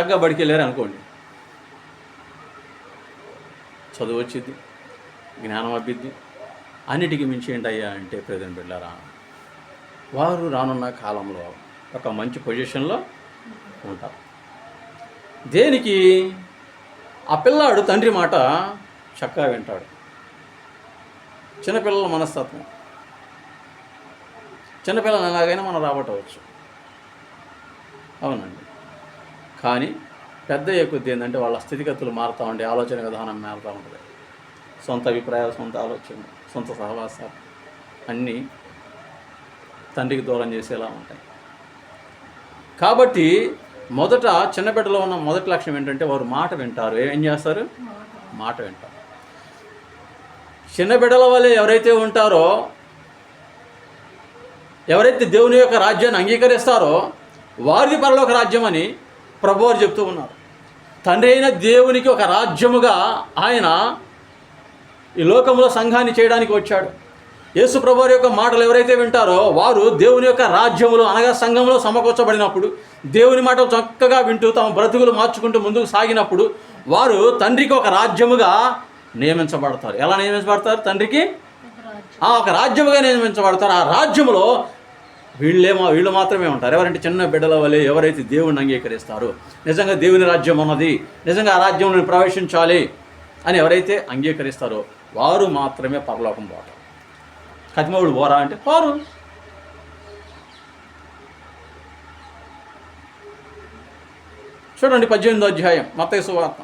చక్కగా బడికెళ్ళారు అనుకోండి. చదువు వచ్చింది జ్ఞానం అబ్బిద్ది. అన్నిటికీ మించి ఏంటయ్యా అంటే ప్రజెంట్ బిడ్డారా వారు రానున్న కాలంలో ఒక మంచి పొజిషన్లో ఉంటారు. దేనికి? ఆ పిల్లాడు తండ్రి మాట చక్కగా వింటాడు. చిన్నపిల్లల మనస్తత్వం. చిన్నపిల్లలు ఎలాగైనా మనం రాబట్టవచ్చు. అవునండి. కానీ పెద్ద కొద్ది ఏంటంటే వాళ్ళ స్థితిగతులు మారుతూ ఉండే ఆలోచన విధానం మారుతూ ఉంటుంది. సొంత అభిప్రాయాలు సొంత ఆలోచన సొంత సహవాసాలు అన్నీ తండ్రికి దూరం చేసేలా ఉంటాయి. కాబట్టి మొదట చిన్నబిడ్డలో ఉన్న మొదటి లక్ష్యం ఏంటంటే వారు మాట వింటారు. ఏం చేస్తారు? మాట వింటారు. చిన్న బిడ్డల వల్లే ఎవరైతే ఉంటారో ఎవరైతే దేవుని యొక్క రాజ్యాన్ని అంగీకరిస్తారో వారిది పరలోక రాజ్యం అని ప్రభువారు చెప్తూ ఉన్నారు. తండ్రి అయిన దేవునికి ఒక రాజ్యముగా ఆయన ఈ లోకంలో సంఘాన్ని చేయడానికి వచ్చాడు. యేసు ప్రభువారి యొక్క మాటలు ఎవరైతే వింటారో వారు దేవుని యొక్క రాజ్యములో అనగా సంఘంలో సమకూర్చబడినప్పుడు దేవుని మాటలు చక్కగా వింటూ తమ బ్రతుకులు మార్చుకుంటూ ముందుకు సాగినప్పుడు వారు తండ్రికి ఒక రాజ్యముగా నియమించబడతారు. ఎలా నియమించబడతారు? తండ్రికి? ఆ ఒక రాజ్యముగా నియమించబడతారు. ఆ రాజ్యములో వీళ్ళేమో వీళ్ళు మాత్రమే ఉంటారు. ఎవరంటే చిన్న బిడ్డల వలె ఎవరైతే దేవుణ్ణి అంగీకరిస్తారో నిజంగా దేవుని రాజ్యం ఉన్నది నిజంగా ఆ రాజ్యంలో ప్రవేశించాలి అని ఎవరైతే అంగీకరిస్తారో వారు మాత్రమే పరలోకం పోతారు. కతిమవుడు పోరా అంటే పోరు. చూడండి పద్దెనిమిదో అధ్యాయం మత సువార్త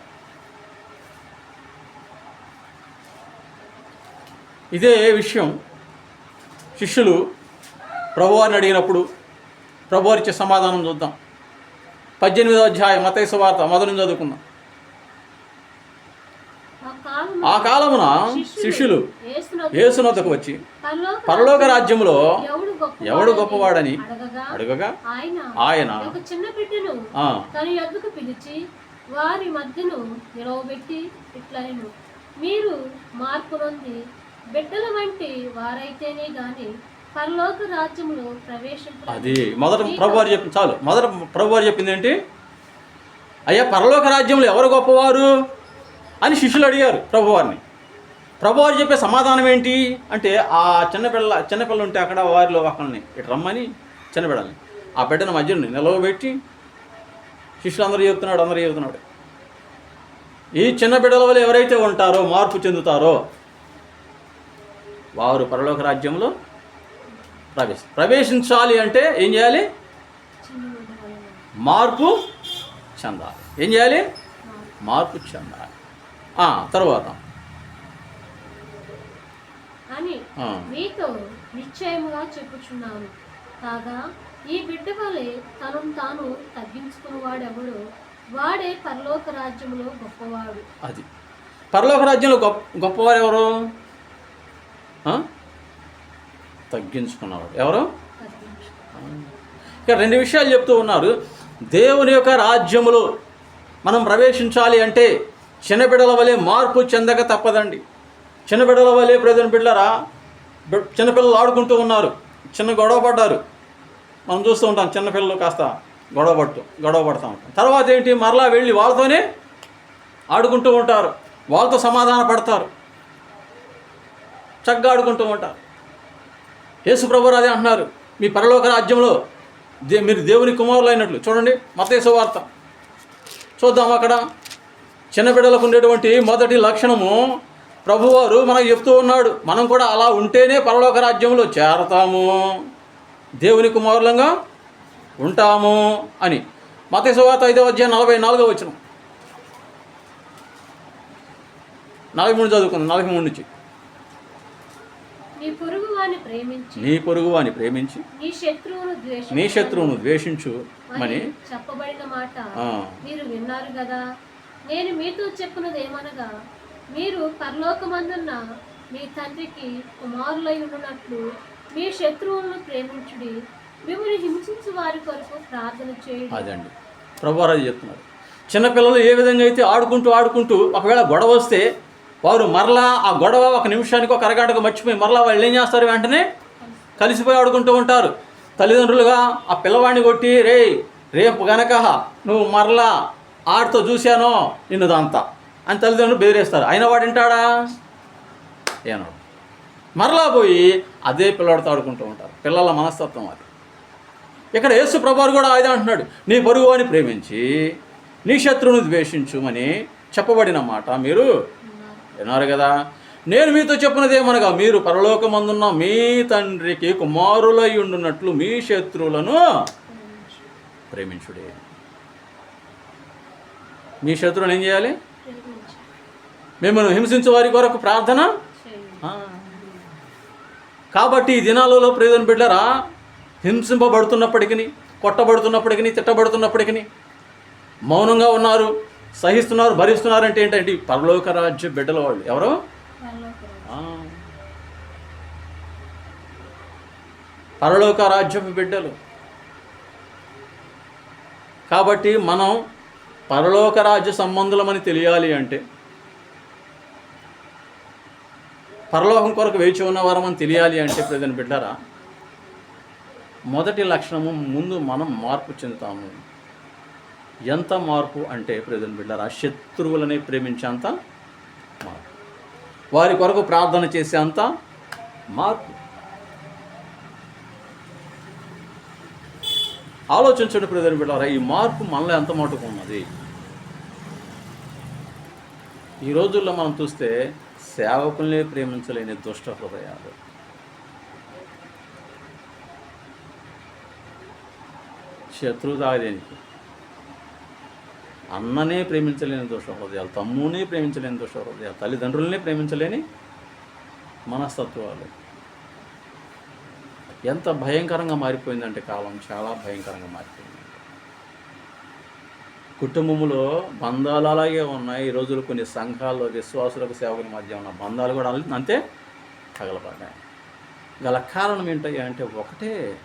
ఇదే విషయం శిష్యులు ప్రభువారిని అడిగినప్పుడు ప్రభువారి ఇచ్చే సమాధానం చూద్దాం. పద్దెనిమిదో అధ్యాయం మతయ సువార్త మొదలు చదువుకుందాం. ఆ కాలమున శిష్యులు యేసునొద్దకు యేసునొద్దకు వచ్చి పరలోక రాజ్యములో ఎవడు గొప్పవాడని అడగగా ఆయన తన యొద్దకు పిలిచి వారి మధ్యను నిలవబెట్టి మీరు మార్పు నొంది బిడ్డల వంటి వారైతేనే గాని పరలోక రాజ్యములో అది మొదట ప్రభువారు చెప్పింది చాలు. మొదట ప్రభువారు చెప్పింది ఏంటి? అయ్యా పరలోక రాజ్యంలో ఎవరు గొప్పవారు? అని శిష్యులు అడిగారు ప్రభువారిని. ప్రభువారు చెప్పే సమాధానం ఏంటి? అంటే ఆ చిన్నపిల్ల చిన్నపిల్ల ఉంటే అక్కడ వారిలో ఒకళ్ళని ఇటు రమ్మని చిన్నపిల్లల్ని ఆ బిడ్డను మధ్యని నిలవబెట్టి శిష్యులందరూ చెబుతున్నాడు అందరూ చెబుతున్నాడు ఈ చిన్న బిడ్డల వల్ల ఎవరైతే ఉంటారో మార్పు చెందుతారో వారు పరలోక రాజ్యంలో ప్రవేశ ప్రవేశించాలి అంటే ఏం చేయాలి? మార్పు చెందాలి. ఏం చేయాలి? మార్పు చెందాలి. తర్వాత. అని మీతో నిశ్చయముగా చెప్పుచున్నాను. కాగా ఈ బిడ్డ వలె తనను తాను తగ్గించుకున్నవాడెవడో వాడే పరలోక రాజ్యములో గొప్పవాడు. అది. పరలోక రాజ్యంలో గొప్ప గొప్పవారు ఎవరు? తగ్గించుకున్నవాడు ఎవరు? ఇక రెండు విషయాలు చెప్తూ ఉన్నారు. దేవుని యొక్క రాజ్యములో మనం ప్రవేశించాలి అంటే చిన్నబిడ్డల వలె మార్పు చెందక తప్పదండి. చిన్నబిడ్డల వలె ప్రజల బిడ్డలరా చిన్నపిల్లలు ఆడుకుంటూ ఉన్నారు. చిన్న గొడవ పడ్డారు. మనం చూస్తూ ఉంటాం చిన్నపిల్లలు కాస్త గొడవ పడుతూ గొడవ పడుతూ ఉంటాం తర్వాత ఏంటి? మరలా వెళ్ళి వాళ్ళతోనే ఆడుకుంటూ ఉంటారు. వాళ్ళతో సమాధాన పడతారు. చక్కగా ఆడుకుంటూ ఉంటారు. యేసు అదే అంటున్నారు. మీ పరలోక రాజ్యంలో దే మీరు దేవుని కుమారులు అయినట్లు చూడండి మతేసు వార్త. చూద్దాం అక్కడ. చిన్నబిడ్డలకు ఉండేటువంటి మొదటి లక్షణము ప్రభువారు మనకు చెప్తూ ఉన్నాడు. మనం కూడా అలా ఉంటేనే పరలోక రాజ్యంలో చేరతాము. దేవుని కుమారులంగా ఉంటాము అని. మతేసు వార్త ఐదవ అధ్యాయం నలభై నాలుగో వచ్చిన నలభై మూడు చదువుకుందాం నలభై మూడు నుంచి. నీ పొరుగు వాని ప్రేమించి నీ శత్రువును ద్వేషించు నీ శత్రువును ద్వేషించు అని చెప్పబడిన మాట. మీరు విన్నారు కదా. నేను మీతో చెప్పినది ఏమనగా మీరు పరలోకమందున్న మీ తండ్రికి కుమారులై ఉండునట్లు మీ శత్రువులను ప్రేమించుడి మిమ్మల్ని హింసించు వారి కొరకు ప్రార్థన చేయుడి. అదండి. ప్రభువారు చెప్తున్నారు. చిన్నపిల్లలు ఏ విధంగా అయితే ఆడుకుంటూ ఆడుకుంటూ ఒకవేళ గొడవ వస్తే వారు మరలా ఆ గొడవ ఒక నిమిషానికి ఒక అరగంటకు మర్చిపోయి మరలా వాళ్ళు ఏం చేస్తారు వెంటనే? కలిసిపోయి ఆడుకుంటూ ఉంటారు. తల్లిదండ్రులుగా ఆ పిల్లవాడిని కొట్టి రే రేపు గనక నువ్వు మరలా ఆడితో చూశానో నిన్నదంతా అని తల్లిదండ్రులు బెదిరేస్తారు. అయిన వాడు వింటాడా? ఏనాడు మరలా పోయి అదే పిల్లవాడితో ఆడుకుంటూ ఉంటారు. పిల్లల మనస్తత్వం అది. ఇక్కడ యేసు ప్రభారు కూడా ఆయన అంటున్నాడు. నీ పొరుగు అని ప్రేమించి నీ శత్రువుని ద్వేషించుమని చెప్పబడిన మాట మీరు విన్నారు కదా? నేను మీతో చెప్పినది ఏమనగా మీరు పరలోకమందున్న మీ తండ్రికి కుమారులై ఉండున్నట్లు మీ శత్రువులను ప్రేమించుడే. మీ శత్రువులను ఏం చేయాలి? మిమ్మల్ని హింసించే వారి కొరకు ప్రార్థన. కాబట్టి ఈ దినాలలో ప్రియమైన బిడ్డరా హింసింపబడుతున్నప్పటికీ కొట్టబడుతున్నప్పటికీ తిట్టబడుతున్నప్పటికీ మౌనంగా ఉన్నారు. సహిస్తున్నారు భరిస్తున్నారు అంటే ఏంటంటే పరలోక రాజ్య బిడ్డల వాళ్ళు. ఎవరు? పరలోక రాజ్యపు బిడ్డలు. కాబట్టి మనం పరలోక రాజ్య సంబంధులమని తెలియాలి అంటే పరలోకం కొరకు వేచి ఉన్నవారమని తెలియాలి అంటే ప్రజలు బిడ్డరా మొదటి లక్షణము ముందు మనం మార్పు చెందుతాము. ఎంత మార్పు అంటే ప్రజలు బిడ్డరా శత్రువులని ప్రేమించేంత మార్పు. వారి కొరకు ప్రార్థన చేసేంత మార్పు. ఆలోచించండి ప్రజలు బిడ్డారా ఈ మార్పు మనలో ఎంత మటుకు ఉన్నది? ఈ రోజుల్లో మనం చూస్తే సేవకుల్ని ప్రేమించలేని దుష్ట హృదయాలు. శత్రువు తాగలేనికి అన్ననే ప్రేమించలేని దుష్ట హృదయాలు తమ్మునే ప్రేమించలేని దుష్ట హృదయాలు తల్లిదండ్రులనే ప్రేమించలేని మనస్తత్వాలు. ఎంత భయంకరంగా మారిపోయిందంటే కాలం చాలా భయంకరంగా మారిపోయింది. కుటుంబంలో బంధాలు అలాగే ఉన్నాయి. ఈ రోజులు కొన్ని సంఘాల్లో విశ్వాసులకు సేవకుల మధ్య ఉన్న బంధాలు కూడా అంతే తగలబడ్డాయి. గల కారణం ఏంటంటే ఒకటే